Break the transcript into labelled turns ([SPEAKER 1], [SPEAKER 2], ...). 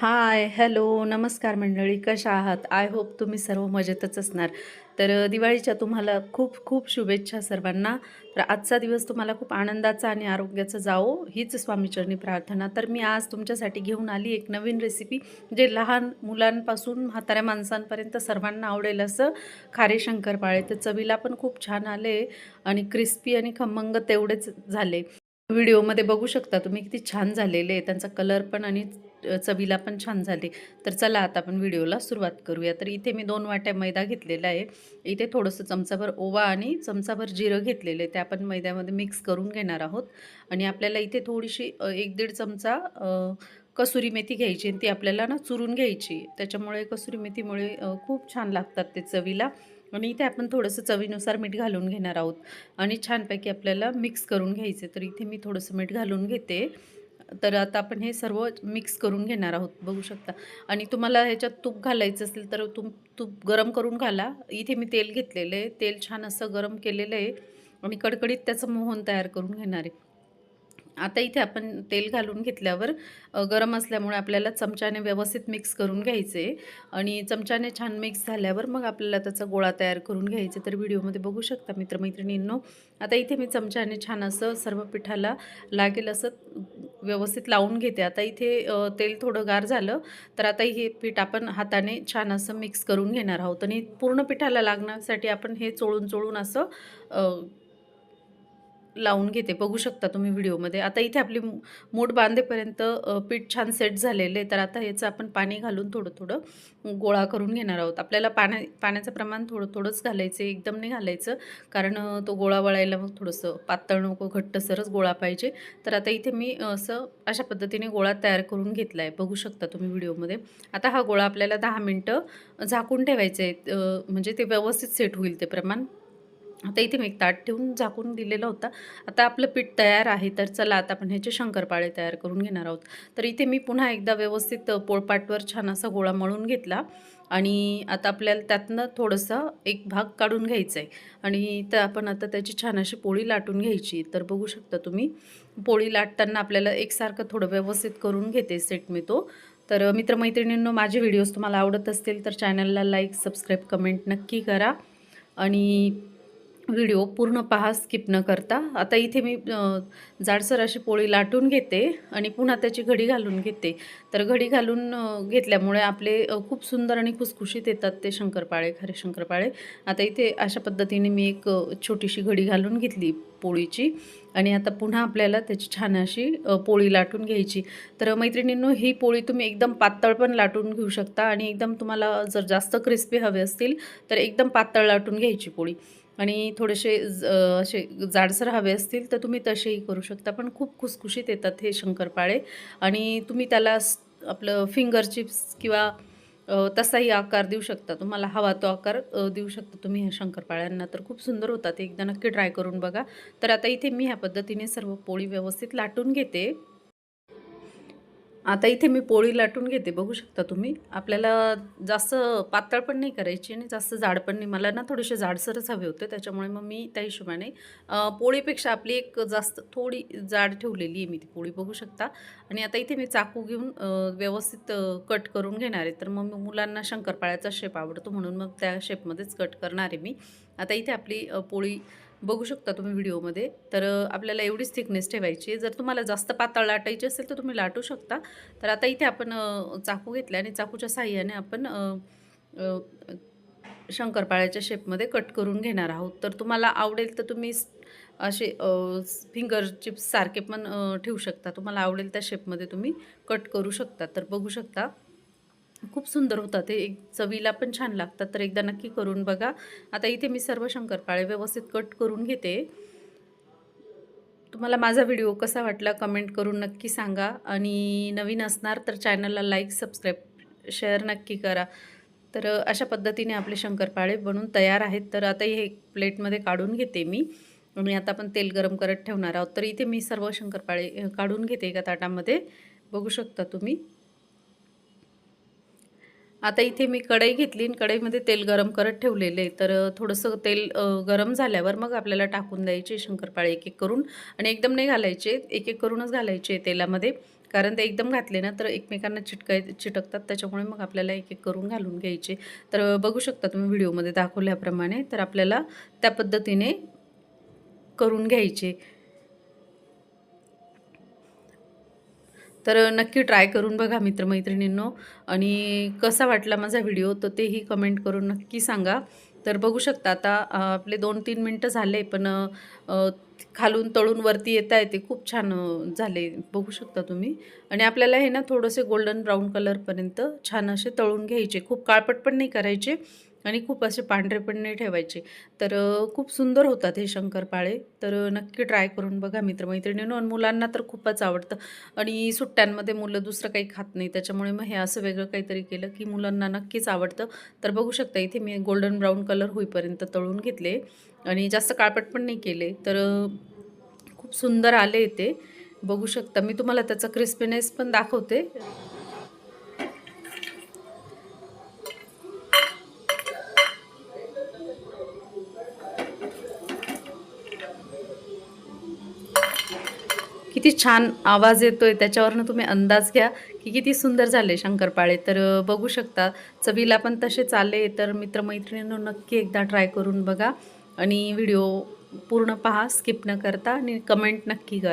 [SPEAKER 1] Hi hello नमस्कार मंडळी कशा आहात? आय होप तुम्ही सर्व मजेतच असणार. तर दिवाळीच्या तुम्हाला खूप खूप शुभेच्छा सर्वांना. तर आजचा दिवस तुम्हाला खूप आनंदाचा आणि आरोग्याचा जावो हीच स्वामीचरणी प्रार्थना. तर मी आज तुमच्यासाठी घेऊन आली एक नवीन रेसिपी जे लहान मुलांपासून म्हाताऱ्या माणसांपर्यंत सर्वांना आवडेल असं खारे शंकरपाळे तर चवीला पण खूप छान आले आणि क्रिस्पी आणि खमंग तेवढेच झाले. व्हिडिओमध्ये बघू शकता तुम्ही किती छान झालेले आहे. त्यांचा कलर पण आणि चवीला पण छान झाले. तर चला आता आपण व्हिडिओला सुरुवात करूया. तर इथे मी दोन वाट्या मैदा घेतलेला आहे. इथे थोडंसं चमचाभर ओवा आणि चमचाभर जिरं घेतलेलं आहे. ते आपण मैद्यामध्ये मिक्स करून घेणार आहोत. आणि आपल्याला इथे थोडीशी एक दीड चमचा कसुरी मेथी घ्यायची आणि ती आपल्याला ना चुरून घ्यायची. त्याच्यामुळे कसुरी मेथीमुळे खूप छान लागतात ते चवीला. आणि इथे आपण थोडंसं चवीनुसार मीठ घालून घेणार आहोत. आणि छानपैकी आपल्याला मिक्स करून घ्यायचे. तर इथे मी थोडंसं मीठ घालून घेते. तर आता आपण हे सर्व मिक्स करून घेणार आहोत. बघू शकता. आणि तुम्हाला ह्याच्यात तूप घालायचं असेल तर तुम तूप गरम करून घाला. इथे मी तेल घेतलेलं आहे. तेल छान असं गरम केलेलं आहे. आणि कडकडीत त्याचं मोहन तयार करून घेणार आहे. आता इथे आपण तेल घालून घेतल्यावर गरम असल्यामुळे आपल्याला चमच्याने व्यवस्थित मिक्स करून घ्यायचे आणि चमच्याने छान मिक्स झाल्यावर मग आपल्याला त्याचा गोळा तयार करून घ्यायचे. तर व्हिडिओमध्ये बघू शकता मित्रमैत्रिणींनो. आता इथे मी चमच्याने छान असं सर्व पिठाला लागेल असं व्यवस्थित लावून घेते. आता इथे तेल थोडं गार झालं तर आता हे पीठ आपण हाताने छान असं मिक्स करून घेणार आहोत आणि पूर्ण पिठाला लागण्यासाठी आपण हे चोळून चोळून असं लावून घेते. बघू शकता तुम्ही व्हिडिओमध्ये. आता इथे आपली मू- मूठ बांधेपर्यंत पीठ छान सेट झालेलं आहे. तर आता याचं आपण पाणी घालून थोडं थोडं गोळा करून घेणार आहोत. आपल्याला पाण्या पाण्याचं प्रमाण थोडं थोडंच घालायचं एकदम नाही घालायचं. कारण तो गोळा वळायला मग थोडंसं पातळ नको घट्टसरच गोळा पाहिजे. तर आता इथे मी असं अशा पद्धतीने गोळा तयार करून घेतला आहे. बघू शकता तुम्ही व्हिडिओमध्ये. आता हा गोळा आपल्याला दहा मिनटं झाकून ठेवायचं आहे. म्हणजे ते व्यवस्थित सेट होईल ते प्रमाण. आता इथे मी एक ताट ठेवून झाकून दिलेला होता. आता आपलं पीठ तयार आहे तर चला आता आपण ह्याचे शंकरपाळे तयार करून घेणार आहोत. तर इथे मी पुन्हा एकदा व्यवस्थित पोळपाटवर छान असा गोळा मळून घेतला. आणि आता आपल्याला त्यातनं थोडंसं एक भाग काढून घ्यायचा आहे आणि तर आपण आता त्याची छान अशी पोळी लाटून घ्यायची. तर बघू शकता तुम्ही पोळी लाटताना आपल्याला एकसारखं थोडं व्यवस्थित करून घेते सेट मी तो. तर मित्रमैत्रिणींनो माझे व्हिडिओज तुम्हाला आवडत असतील तर चॅनलला लाईक सबस्क्राईब कमेंट नक्की करा. आणि व्हिडिओ पूर्ण पहा स्किप न करता. आता इथे मी जाडसर अशी पोळी लाटून घेते आणि पुन्हा त्याची घडी घालून घेते. तर घडी घालून घेतल्यामुळे आपले खूप सुंदर आणि खुसखुशीत येतात ते शंकरपाळे खरे शंकरपाळे. आता इथे अशा पद्धतीने मी एक छोटीशी घडी घालून घेतली पोळीची. आणि आता पुन्हा आपल्याला त्याची छान अशी पोळी लाटून घ्यायची. तर मैत्रिणींनो ही पोळी तुम्ही एकदम पातळ पण लाटून घेऊ शकता आणि एकदम तुम्हाला जर जास्त क्रिस्पी हवे असतील तर एकदम पातळ लाटून घ्यायची पोळी. आणि थोडेसे ज- असे जाडसर हवे असतील तर तुम्ही तसेही करू शकता. पण खूप खुसखुशीत येतात हे शंकरपाळे. आणि तुम्ही त्याला आपलं फिंगर चिप्स किंवा तसाही आकार देऊ शकता. तुम्हाला हवा तो आकार देऊ शकता तुम्ही ह्या शंकरपाळ्यांना. तर खूप सुंदर होतात. ते एकदा नक्की ट्राय करून बघा. तर आता इथे मी ह्या पद्धतीने सर्व पोळी व्यवस्थित लाटून घेते. आता इथे मी पोळी लाटून घेते बघू शकता तुम्ही. आपल्याला जास्त पातळ पण नाही करायची आणि जास्त जाड पण नाही. मला ना थोडेसे जाडसरच हवे होते त्याच्यामुळे मग मी त्या हिशोबाने पोळीपेक्षा आपली एक जास्त थोडी जाड ठेवलेली आहे मी ती पोळी बघू शकता. आणि आता इथे मी चाकू घेऊन व्यवस्थित कट करून घेणार आहे. तर मग मुलांना शंकरपाळ्याचा शेप आवडतो म्हणून मग त्या शेपमध्येच कट करणार आहे मी. आता इथे आपली पोळी बघू शकता तुम्ही व्हिडिओमध्ये. तर आपल्याला एवढीच थिकनेस ठेवायची जर तुम्हाला जास्त पातळ लाटायची असेल तर तुम्ही लाटू शकता. तर आता इथे आपण चाकू घेतला आणि चाकूच्या साह्याने आपण शंकरपाळ्याच्या शेपमध्ये कट करून घेणार आहोत. तर तुम्हाला आवडेल तर तुम्ही असे फिंगर चिप्स सारखे पण ठेवू शकता. तुम्हाला आवडेल त्या शेपमध्ये तुम्ही कट करू शकता. तर बघू शकता. खूप सुंदर होतात. ते एक चवीला पण छान लागतात. तर एकदा नक्की करून बघा. आता इथे मी सर्व शंकरपाळे व्यवस्थित कट करून घेते. तुम्हाला माझा व्हिडिओ कसा वाटला कमेंट करून नक्की सांगा. आणि नवीन असणार तर चॅनलला लाईक सबस्क्राईब शेअर नक्की करा. तर अशा पद्धतीने आपले शंकरपाळे बनून तयार आहेत. तर आता हे प्लेटमध्ये काढून घेते मी. आणि आता आपण तेल गरम करत ठेवणार आहोत. तर इथे मी सर्व शंकरपाळे काढून घेते एका ताटामध्ये. बघू शकता तुम्ही. आता इथे मी कढई घेतली आणि कढईमध्ये तेल गरम करत ठेवलेले आहे. तर थोडंसं तेल गरम झाल्यावर मग आपल्याला टाकून द्यायचे शंकरपाळे एक एक करून आणि एकदम नाही घालायचे एक एक करूनच घालायचे तेलामध्ये. कारण ते एकदम घातले ना तर एकमेकांना चिटकाय चिटकतात. त्याच्यामुळे मग आपल्याला एक एक करून घालून घ्यायचे. तर बघू शकता तुम्ही व्हिडिओमध्ये दाखवल्याप्रमाणे. तर आपल्याला त्या पद्धतीने करून घ्यायचे. तर नक्की ट्राय करून बघा मित्रमैत्रिणींनो. आणि कसा वाटला माझा व्हिडिओ तर तेही कमेंट करून नक्की सांगा. तर बघू शकता आता आपले दोन तीन मिनटं झाले पण खालून तळून वरती येता येते. ते खूप छान झाले. बघू शकता तुम्ही. आणि आपल्याला हे ना थोडंसे गोल्डन ब्राऊन कलरपर्यंत छान असे तळून घ्यायचे. खूप काळपट पण नाही करायचे. आणि खूप असे पांढरे पण नाही ठेवायचे. तर खूप सुंदर होतात हे शंकरपाळे. तर नक्की ट्राय करून बघा मित्रमैत्रिणींनो आणि मुलांना तर खूपच आवडतं. आणि सुट्ट्यांमध्ये मुलं दुसरं काही खात नाही. त्याच्यामुळे मग हे असं वेगळं काहीतरी केलं की मुलांना नक्कीच आवडतं. तर बघू शकता इथे मी गोल्डन ब्राऊन कलर होईपर्यंत तळून घेतले. आणि जास्त काळपट पण नाही केले. तर खूप सुंदर आले ते बघू शकता. मी तुम्हाला त्याचा क्रिस्पीनेस पण दाखवते. किती छान आवाज येतो आहे त्याच्यावरनं तुम्ही अंदाज घ्या की किती सुंदर झाले शंकरपाळे. तर बघू शकता चवीला पण तसे चालले तर मित्रमैत्रिणींनो नक्की एकदा ट्राय करून बघा आणि व्हिडिओ पूर्ण पहा स्किप न करता आणि कमेंट नक्की करा.